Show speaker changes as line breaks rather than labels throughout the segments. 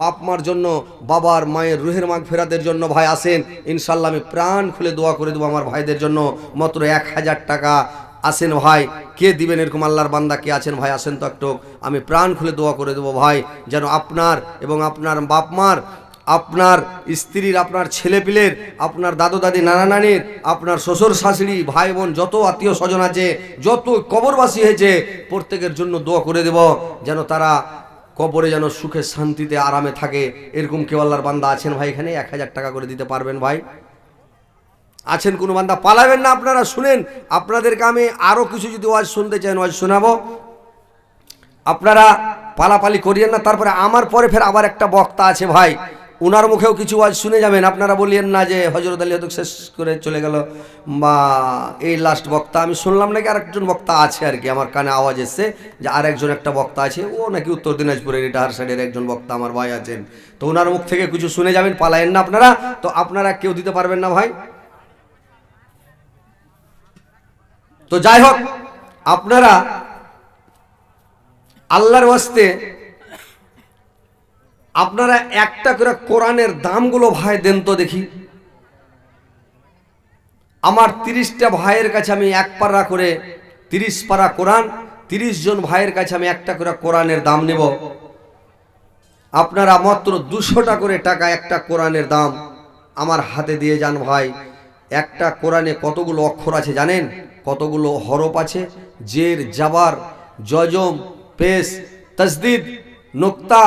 বাপ মার জন্য, বাবার মায়ের রুহের মাগ ফেরাদের জন্য ভাই আসেন। ইনশাল্লাহ আমি প্রাণ খুলে দোয়া করে দেবো আমার ভাইদের জন্য। মাত্র এক হাজার টাকা আসেন ভাই। কে দিবেন এরকম আল্লাহর বান্দা? কে আছেন ভাই? আসেন তো একটু। আমি প্রাণ খুলে দোয়া করে দেবো ভাই, যেন আপনার এবং আপনার বাপ মার, আপনার স্ত্রীর, আপনার ছেলেপিলের, আপনার দাদু দাদি নানা নানির আপনার শ্বশুর, শাশুড়ি ভাই বোন যত আত্মীয় স্বজন আছে, যত কবরবাসী হয়েছে, প্রত্যেকের জন্য দোয়া করে দেব, যেন তারা কবরে যেন সুখে শান্তিতে আরামে থাকে। এরকম কেউ আল্লাহর বান্দা আছেন ভাই এখানে? এক হাজার টাকা করে দিতে পারবেন ভাই। আছেন কোনো বান্দা? পালাবেন না আপনারা, শুনেন। আপনাদেরকে আমি আরও কিছু যদি ওয়াজ শুনতে চান ওয়াজ শোনাবো। আপনারা পালাপালি করিয়েন না, তারপরে আমার পরে ফের আবার একটা বক্তা আছে ভাই। উনার মুখেও কিছু আজ শুনে যাবেন। আপনারা বলিয়েন না যে হজরত আলী হয়তো শেষ করে চলে গেল। বা এই লাস্ট বক্তা, আমি শুনলাম নাকি আরেকজন বক্তা আছে আর কি, আমার কানে আওয়াজ এসছে যে আরেকজন একটা বক্তা আছে, ও নাকি উত্তর দিনাজপুরের রিটায়ার সাইডের একজন বক্তা আমার ভাই আছেন। তো ওনার মুখ থেকে কিছু শুনে যাবেন, পালায়েন না আপনারা। তো আপনারা কেউ দিতে পারবেন না ভাই। তো যাই হোক, আপনারা আল্লাহর ওয়াস্তে আপনারা একটা করে কোরআনের দামগুলো ভাই দেন তো দেখি। আমার তিরিশটা ভাইয়ের কাছে আমি এক পারা করে তিরিশ পারা কোরআন, তিরিশ জন ভাইয়ের কাছে আমি একটা করে কোরআনের দাম নেব। আপনারা মাত্র দুশোটা করে টাকা একটা কোরআনের দাম আমার হাতে দিয়ে যান ভাই। একটা কোরআনে কতগুলো অক্ষর আছে জানেন? কতগুলো হরফ আছে? জের, জাবার, জজম, পেশ, তসদিদ, নোক্তা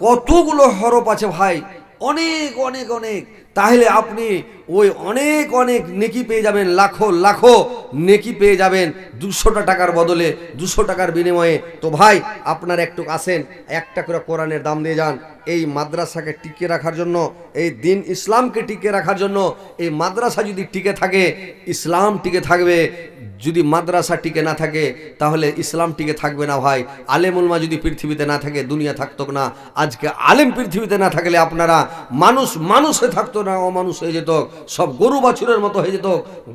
কতগুলো হরপ আছে ভাই? অনেক অনেক অনেক। তাহলে আপনি ওই অনেক অনেক নেকি পেয়ে যাবেন, লাখো লাখো নেকি পেয়ে যাবেন দুশোটা টাকার বদলে, দুশো টাকার বিনিময়ে। তো ভাই, আপনার একটু আসেন, একটা করে কোরআনের দাম দিয়ে যান। এই মাদ্রাসাকে টিকে রাখার জন্য, এই দিন ইসলামকে টিকে রাখার জন্য, এই মাদ্রাসা যদি টিকে থাকে, ইসলাম টিকে থাকবে। যদি মাদ্রাসা টিকে না থাকে, তাহলে ইসলাম টিকে থাকবে না ভাই। আলেমুলমা যদি পৃথিবীতে না থাকে, দুনিয়া থাকতো না। আজকে আলেম পৃথিবীতে না থাকলে আপনারা মানুষ মানুষ থাকতো না অমানুষ হয়ে যেত, সব গরু বাছুরের মতো হয়ে যেত।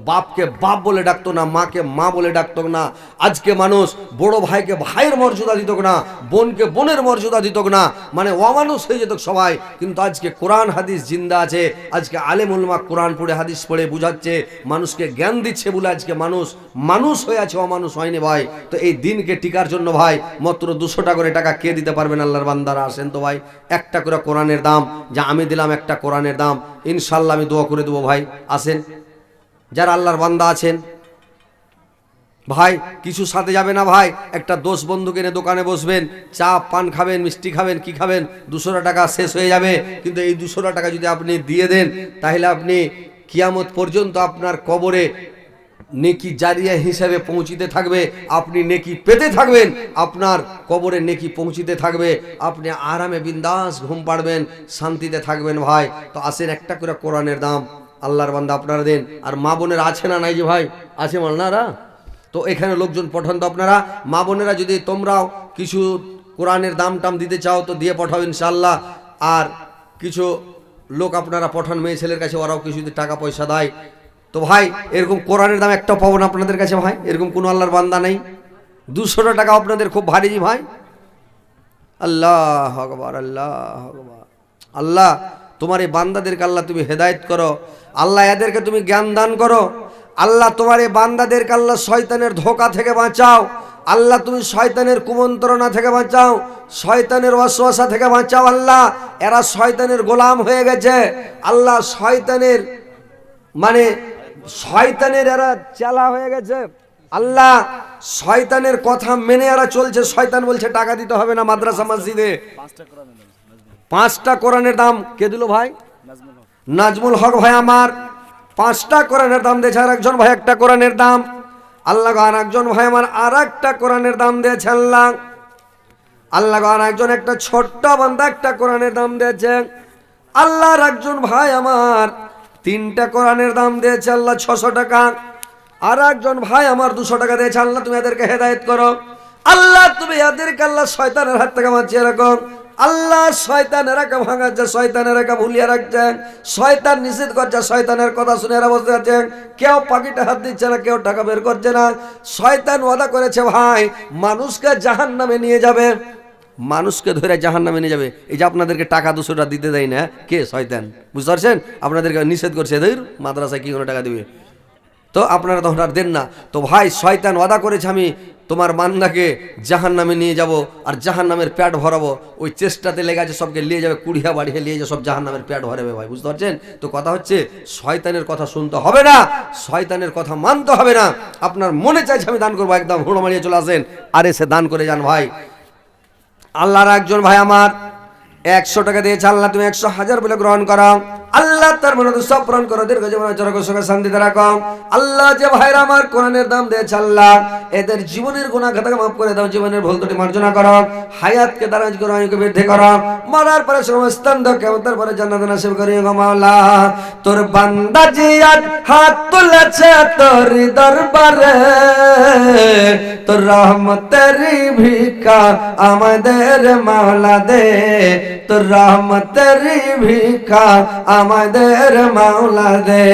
বাপকে বাপ বলে ডাকতো না, মাকে মা বলে ডাকতো না, আজকে মানুষ বড় ভাইকে ভাইয়ের মর্যাদা দিত না, বোনকে বোনের মর্যাদা দিত না মানে অমানুষ হয়ে যেত সবাই। কিন্তু আজকে কোরআন হাদিস জিন্দা আছে, আজকে আলেমুলমা কোরআন পড়ে, হাদিস পড়ে, বুঝাচ্ছে, মানুষকে জ্ঞান দিচ্ছে বলে আজকে মানুষ মানুষ হয়ে আছে, অমানুষ হয়নি ভাই। তো এই দিনকে টিকার জন্য ভাই, মাত্র দুশোটা করে টাকা কে দিতে পারবেন, আল্লাহর বান্দারা? আসেন তো ভাই, একটা করে কোরআনের দাম, যা আমি দিলাম একটা কোরআনের দাম। ইনশাল্লাহ আমি দোয়া করে দেবো ভাই, আসেন। যারা আল্লাহর বান্দা আছেন, ভাই, কিছু সাথে যাবে না ভাই, একটা দোষ বন্ধু কিনে দোকানে বসবেন, চা, পান খাবেন, মিষ্টি খাবেন, কি খাবেন, দুশোটা টাকা শেষ হয়ে যাবে। কিন্তু এই দুশোটা টাকা যদি আপনি দিয়ে দেন, তাহলে আপনি কিয়ামত পর্যন্ত আপনার কবরে নেকি জারিয়া হিসাবে পৌঁছিতে থাকবে, আপনি নেকি পেতে থাকবেন, আপনার কবরে নেকি পৌঁছিতে থাকবে, আপনি আরামে বিন্দাস ঘুম পাড়বেন, শান্তিতে থাকবেন ভাই। তো আসেন একটা করে কোরআনের দাম, আল্লাহর বান্দা আপনারা দেন, আর মা বোনের আছে না নাই যে ভাই? আছে মালনারা? তো এখানে লোকজন পঠান তো আপনারা। মা বোনেরা যদি তোমরাও কিছু কোরআনের দাম টাম দিতে চাও, তো দিয়ে পাঠাও ইনশাল্লাহ আর কিছু লোক আপনারা পঠান, মেয়ে ছেলের কাছে ওরাও কিছু টাকা পয়সা দেয় তো ভাই, এরকম কোরআনের দাম একটা পাবো না আপনাদের কাছে ভাই, এরকম কোনো আল্লাহর বান্দা নেই। দুশোটা টাকা আপনাদের খুব ভারী ভাই। আল্লাহ আকবার আল্লাহ আকবার। আল্লাহ, তোমার এই বান্দাদেরকে আল্লাহ তুমি হেদায়েত করো। আল্লাহ এদেরকে তুমি জ্ঞান দান করো। আল্লাহ তোমার এই বান্দাদেরকে আল্লাহ শয়তানের ধোকা থেকে বাঁচাও। আল্লাহ তুমি শয়তানের কুমন্ত্রণা থেকে বাঁচাও। শয়তানের অশ্বাসা থেকে বাঁচাও আল্লাহ। এরা শয়তানের গোলাম হয়ে গেছে। আল্লাহ শয়তানের মানে শয়তানের এরা চেলা হয়ে গেছে। আল্লাহ শয়তানের কথা মেনে এরা চলছে। শয়তান বলছে টাকা দিতে হবে না মাদ্রাসা মসজিদে। পাঁচটা কোরআনের দাম কে দিল ভাই? নাজমুল হক। ভাই আমার। পাঁচটা কোরআনের দাম দিয়েছে আর একজন ভাই একটা কোরআনের দাম। আল্লাহ আর একজন ভাই আমার আর একটা কোরআনের দাম দিয়েছে আল্লাহ। আল্লাহ আর একজন একটা ছোট্ট বান্দা একটা কোরআনের দাম দিয়েছে। আল্লাহর একজন ভাই আমার। তিনটা কোরআনের দাম দিয়েছে আল্লাহ ছশো টাকা। আর একজন ভাই আমার দুশো টাকা দিয়েছে, আল্লাহ তুমি এদেরকে হেদায়ত করো। আল্লাহ তুমি এদেরকে, আল্লাহ শয়তানের হাত থেকে বাঁচিয়ে রাখো। আল্লাহ শয়তানের একা ভাঙাচ্ছে শয়তানের একা ভুলিয়ে রাখছেন শয়তান নিষেধ করছে, শয়তানের কথা শুনে এরা বসে আছেন কেউ পাখিটা হাত দিচ্ছে না, কেউ টাকা বের করছে না। শয়তান ওয়াদা করেছে, ভাই, মানুষকে জাহান নামে নিয়ে যাবে। মানুষকে ধরে জাহান নামে নিয়ে যাবে। এই যে আপনাদেরকে টাকা দুশোটা দিতে দেয় না, কে? শয়তান। বুঝতে পারছেন? আপনাদেরকে নিষেধ করছে এদের মাদ্রাসায় কি কোনো টাকা দিবে? তো আপনারা তখন আর দেন না। তো ভাই, শয়তান ওয়াদা করেছে আমি, তোমার মান্দাকে জাহান নামে নিয়ে যাব আর জাহান নামের প্যাট ভরাবো। ওই চেষ্টাতে লেগে আছে সবকে নিয়ে যাবে, কুড়িয়া বাড়িয়ে নিয়ে যাবে, সব জাহান নামের প্যাট ভরাবে ভাই, বুঝতে পারছেন? তো কথা হচ্ছে, শয়তানের কথা শুনতে হবে না, শয়তানের কথা মানতে হবে না। আপনার মনে চাইছে আমি দান করব, একদম হুড়ো মারিয়ে চলে আসেন। আর এসে দান করে যান ভাই। আল্লাহর একজন ভাই আমার। একশো টাকা দিয়েছে আল্লাহ তুমি একশো হাজার বলে গ্রহণ করো আল্লাহ তার মনে সব পূরণ করো, দীর্ঘ জীবন সুখে শান্তিতে রাখো। আল্লাহ যে ভাইরা আমার কোরআনের দাম দিয়েছে আল্লাহ, এদের জীবনের গুণা খাতাকে মাফ করে দাও, জীবনের ভুল ত্রুটি মার্জনা করো। হায়াতকে দারাজ করো আয়ুকে বৃদ্ধি করো। মরার পরে সমস্তান দাও কেমন তারপরে জান্নাত নাসিব করি গো মাওলা। তোর বান্দা জিয়াত হাত তুলেছে তোর দরবারে। তোর রহমতের ভিকা আমাদের মাওলা দে। তোর রহমতের ভিকা আমাদের মাওলা দে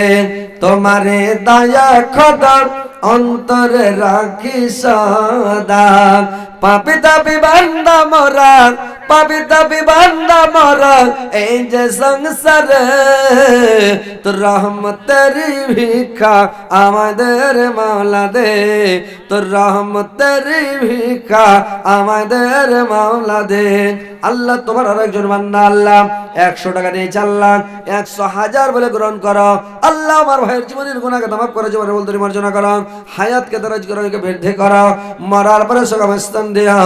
তোমারে দয়া খদর অন্তরে রাখি সদা। পাপি তাপি বান্দা মরা বান্দা মরা এই যে সংসারে, তোর রহমতের ভিক্ষা আমাদের মাওলা দে। তোর রহমতের ভিক্ষা আমাদের মাওলা দে। আল্লাহ তোমার আর একজন বান্দা, আল্লাহ একশো টাকা দিয়ে চাল্লাম একশো হাজার বলে গ্রহণ করো। আল্লাহ আমার ভাইয়ের জীবনের গুণাকে তামাক করে জীবনে বলতে মার্জনা করো। হায়াতকে দরাজ করো বৃদ্ধি করো। মরার পরে সকাম স্থান দেয়া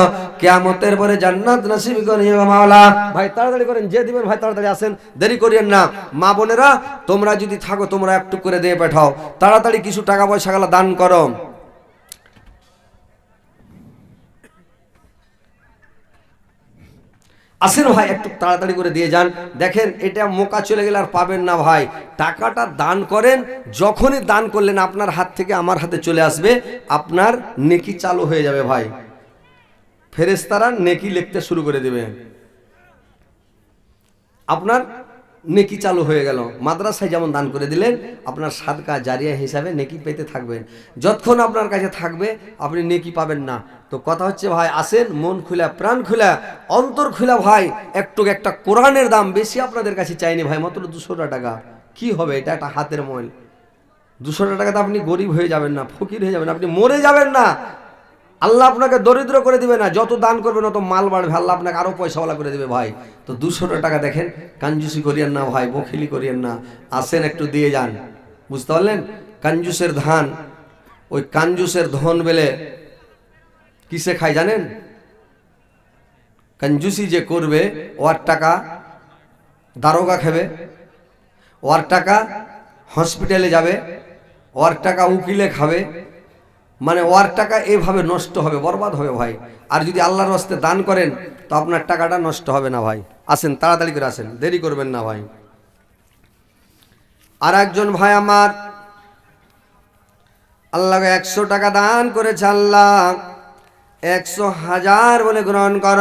কেমতের পরে জান্নাত নাসিব করিয়ে মাওলা। ভাই, তাড়াতাড়ি করেন, যে দিবেন, ভাই, তাড়াতাড়ি আসেন, দেরি করিয়েন না। মা বোনেরা, তোমরা যদি থাকো, তোমরা একটু করে দিয়ে পাঠাও। তাড়াতাড়ি কিছু টাকা পয়সা গুলো দান করো। আসেন ভাই, একটু তাড়াতাড়ি করে দিয়ে যান। দেখেন, এটা মোকা চলে গেলে আর পাবেন না ভাই। টাকাটা দান করেন, যখনই দান করলেন, আপনার হাত থেকে আমার হাতে চলে আসবে, আপনার নেকি চালু হয়ে যাবে ভাই। ফেরেস্তারা নেকি লিখতে শুরু করে দেবে। আপনার নেকি চালু হয়ে গেল। মাদ্রাসায় যেমন দান করে দিলেন, আপনার সাদকা জারিয়া হিসাবে নেকি পেতে থাকবেন। যতক্ষণ আপনার কাছে থাকবে, আপনি নেকি পাবেন না। তো কথা হচ্ছে, ভাই, আসেন, মন খুলা, প্রাণ খুলা, অন্তর খুলা, ভাই, একটু একটা কোরআনের দাম বেশি আপনাদের কাছে চাইনি, ভাই, মাত্র দুশো টাকা। কি হবে? এটা একটা হাতের ময়ল। দুশো টাকাতে আপনি গরিব হয়ে যাবেন না, ফকির হয়ে যাবেন আপনি মরে যাবেন না। আল্লাহ আপনাকে দরিদ্র করে দিবে না, যত দান করবেন তত মাল বাড়বে। আল্লাহ আপনাকে আরও পয়সাওয়ালা করে দিবে, ভাই। তো দুশো টাকা দেখেন কাঞ্জুসি করিয়েন না, ভাই, বখিলি করিয়েন না। আসেন একটু দিয়ে যান। বুঝতে পারলেন? কাঞ্জুসের ধান, ওই কাঞ্জুসের ধন বেলে কিসে খায় জানেন? কঞ্জুসি যে করবে, ওর টাকা দারোগা খাবে, ওর টাকা হসপিটালে যাবে, ওর টাকা উকিলে খাবে মানে ওর টাকা এভাবে নষ্ট হবে, বরবাদ হবে ভাই। আর যদি আল্লাহর হস্তে দান করেন, তো আপনার টাকাটা নষ্ট হবে না ভাই। আসেন, তাড়াতাড়ি করে আসেন, দেরি করবেন না ভাই। আর একজন ভাই আমার, আল্লাহকে একশো টাকা দান করেছে আল্লাহ। একশো হাজার বলে গ্রহণ কর।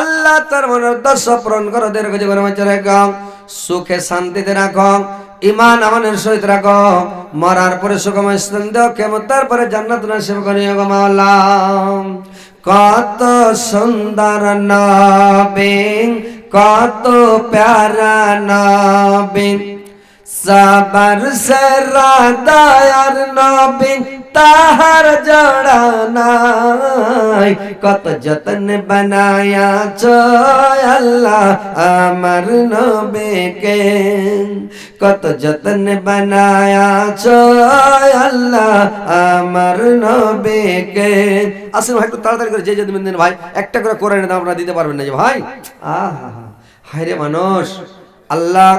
আল্লাহ তার মনে উদ্দেশ্য পূরণ করো, দীর্ঘ জীবন সুখে শান্তিতে রাখো। ইমান আমানের সহিত রাখো। মরার পরে সুগম স্থান দেও কেমন তারপরে জান্নাত নাসিব করিও গো কত সুন্দর নবী কত প্যারা নবী সাবার সে রাদায়ার নবী তাহার জড়ানাই কত যতন বানায়া আল্লাহ আমার নবীকে। কত যতন বানায়া আল্লাহ আমার নবীকে। আসেন ভাই, একটু তাড়াতাড়ি করে যে যে দিবেন দিন ভাই, একটা করে করে দাম আপনারা দিতে পারবেন না যে ভাই। আহা, হায় রে মানুষ। আল্লাহ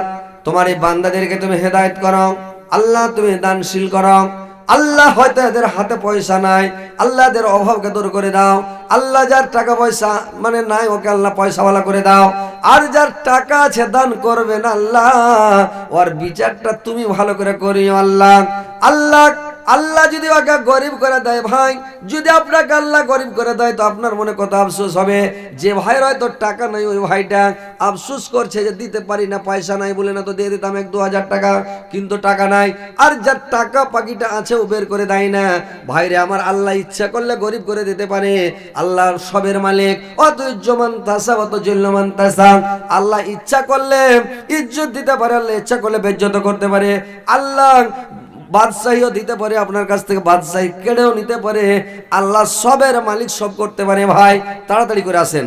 তোমার এই বান্দাদেরকে তুমি হেদায়ত করো। আল্লাহ, তুমি দানশীল করো। আল্লাহ হয়তো এদের হাতে পয়সা নাই। আল্লাহ এদের অভাবকে দূর করে দাও। আল্লাহ যার টাকা পয়সা মানে নাই, ওকে আল্লাহ পয়সাওয়ালা করে দাও। আর যার টাকা আছে, দান না আল্লাহ। ওর বিচারটা তুমি ভালো করে করিও আল্লাহ। আল্লাহ আল্লাহ যদি ওকে গরিব করে দেয় ভাই, যদি আপনাকে আল্লাহ গরিব করে দেয়, তো আপনার মনে কত আফসোস হবে? যে ভাইয়ের হয়তো টাকা নাই ওই ভাইটা, আফসোস করছে যে দিতে পারি না, পয়সা নাই বলে না তো দিয়ে দিতাম এক দু হাজার টাকা, কিন্তু টাকা নাই। আর যার টাকা পাখিটা আছে ও বের করে দেয় না। ভাইরে, আমার আল্লাহ ইচ্ছা করলে গরিব করে দিতে পারে। আল্লাহর সবের মালিক অত ইজ্জমান তাসা অত জল্যমান তাসা। আল্লাহ ইচ্ছা করলে ইজ্জত দিতে পারে, আল্লাহ ইচ্ছা করলে বেজ্জত করতে পারে। আল্লাহ বাদশাহীও দিতে পারে আপনার কাছ থেকে, বাদশাহী কেড়েও নিতে পারে। আল্লাহ সবের মালিক সব করতে পারে। ভাই, তাড়াতাড়ি করে আসেন।